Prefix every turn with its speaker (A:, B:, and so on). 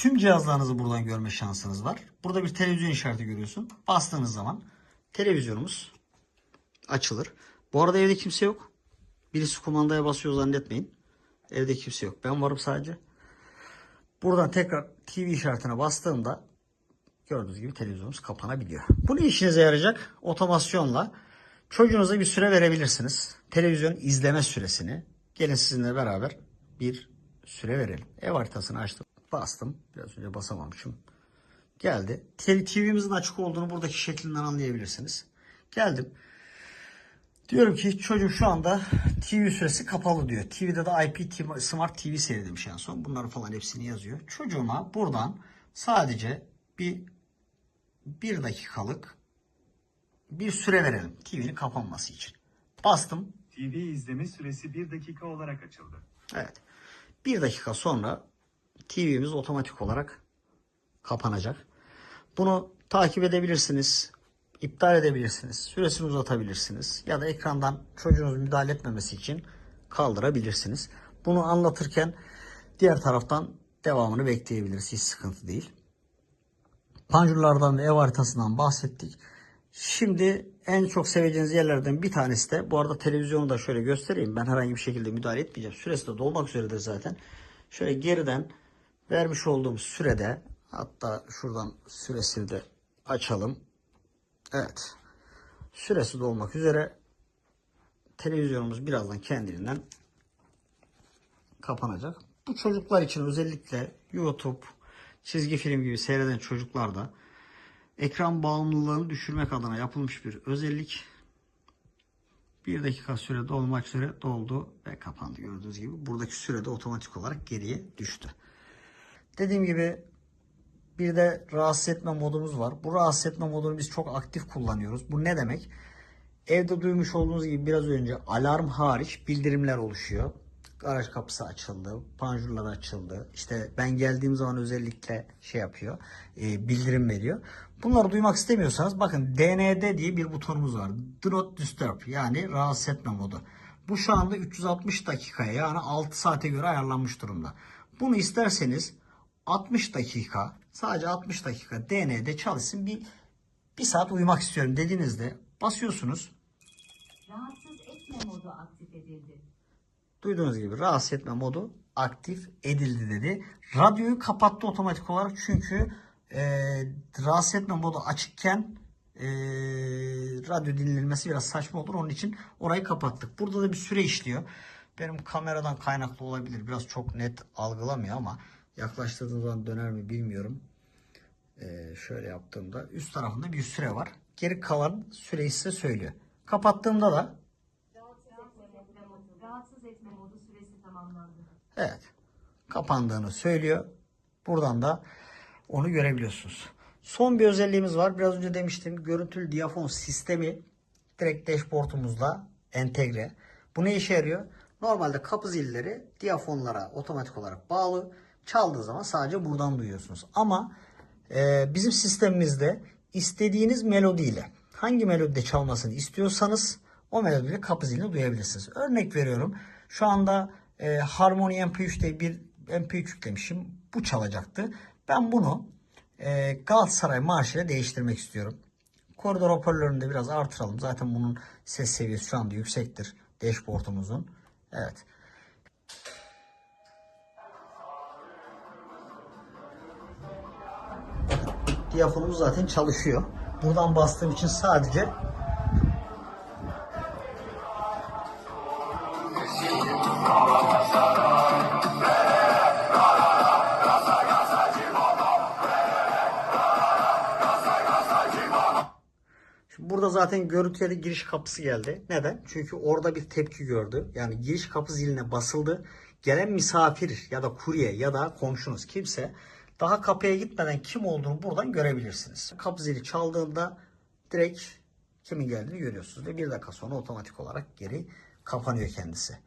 A: Tüm cihazlarınızı buradan görme şansınız var. Burada bir televizyon işareti görüyorsun. Bastığınız zaman televizyonumuz açılır. Bu arada evde kimse yok. Birisi kumandaya basıyor zannetmeyin. Evde kimse yok. Ben varım sadece. Buradan tekrar TV işaretine bastığımda gördüğünüz gibi televizyonumuz kapanabiliyor. Bu ne işinize yarayacak? Otomasyonla çocuğunuza bir süre verebilirsiniz. Televizyon izleme süresini. Gelin sizinle beraber bir süre verelim. Ev haritasını açtım. Bastım. Biraz önce basamamışım. Geldi. TV'mizin açık olduğunu buradaki şeklinden anlayabilirsiniz. Geldim. Diyorum ki çocuk şu anda TV süresi kapalı diyor. TV'de de IP TV Smart TV seyredemiş en son. Bunları falan hepsini yazıyor. Çocuğuma buradan sadece bir bir dakikalık bir süre verelim TV'nin kapanması için. Bastım.
B: TV izleme süresi 1 dakika olarak açıldı.
A: Evet. Bir dakika sonra TV'miz otomatik olarak kapanacak. Bunu takip edebilirsiniz. iptal edebilirsiniz. Süresini uzatabilirsiniz. Ya da ekrandan çocuğunuz müdahale etmemesi için kaldırabilirsiniz. Bunu anlatırken diğer taraftan devamını bekleyebiliriz. Hiç sıkıntı değil. Panjurlardan ve ev haritasından bahsettik. Şimdi en çok seveceğiniz yerlerden bir tanesi de bu arada televizyonu da şöyle göstereyim. Ben herhangi bir şekilde müdahale etmeyeceğim. Süresi de dolmak üzeredir zaten. Şöyle geriden vermiş olduğum sürede hatta şuradan süresini de açalım. Evet. Süresi dolmak üzere televizyonumuz birazdan kendiliğinden kapanacak. Bu çocuklar için özellikle YouTube, çizgi film gibi seyreden çocuklarda ekran bağımlılığını düşürmek adına yapılmış bir özellik. Bir dakika süre dolmak üzere doldu ve kapandı gördüğünüz gibi. Buradaki sürede otomatik olarak geriye düştü. Dediğim gibi bir de rahatsız etme modumuz var. Bu rahatsız etme modunu biz çok aktif kullanıyoruz. Bu ne demek? Evde duymuş olduğunuz gibi biraz önce alarm hariç bildirimler oluşuyor. Garaj kapısı açıldı, panjurlar açıldı. İşte ben geldiğim zaman özellikle şey yapıyor, e, bildirim veriyor. Bunları duymak istemiyorsanız bakın DND diye bir butonumuz var. Do not disturb yani rahatsız etme modu. Bu şu anda 360 dakikaya yani 6 saate göre ayarlanmış durumda. Bunu isterseniz 60 dakika sadece 60 dakika DND çalışsın bir bir saat uyumak istiyorum dediğinizde basıyorsunuz.
C: Rahatsız etme modu aktif edildi.
A: Duyduğunuz gibi rahatsız etme modu aktif edildi dedi. Radyoyu kapattı otomatik olarak çünkü e, rahatsız etme modu açıkken e, radyo dinlenmesi biraz saçma olur. Onun için orayı kapattık. Burada da bir süre işliyor. Benim kameradan kaynaklı olabilir. Biraz çok net algılamıyor ama yaklaştırdığım zaman döner mi bilmiyorum. E, şöyle yaptığımda üst tarafında bir süre var. Geri kalan süreyi size söylüyor. Kapattığımda da. Evet. Kapandığını söylüyor. Buradan da onu görebiliyorsunuz. Son bir özelliğimiz var. Biraz önce demiştim. Görüntülü diyafon sistemi direkt dashboardumuzla entegre. Bu ne işe yarıyor? Normalde kapı zilleri diyafonlara otomatik olarak bağlı. Çaldığı zaman sadece buradan duyuyorsunuz. Ama e, bizim sistemimizde istediğiniz melodiyle hangi melodide çalmasını istiyorsanız o melodiyle kapı zilini duyabilirsiniz. Örnek veriyorum. Şu anda e, Harmony MP3'te bir MP3 yüklemişim. Bu çalacaktı. Ben bunu e, Galatasaray marşıyla değiştirmek istiyorum. Koridor hoparlörünü de biraz artıralım. Zaten bunun ses seviyesi şu anda yüksektir. Dashboard'umuzun. Evet. Diyafonumuz zaten çalışıyor. Buradan bastığım için sadece Şimdi burada zaten görüntüye giriş kapısı geldi. Neden? Çünkü orada bir tepki gördü. Yani giriş kapı ziline basıldı. Gelen misafir ya da kurye ya da komşunuz kimse daha kapıya gitmeden kim olduğunu buradan görebilirsiniz. Kapı zili çaldığında direkt kimin geldiğini görüyorsunuz ve bir dakika sonra otomatik olarak geri kapanıyor kendisi.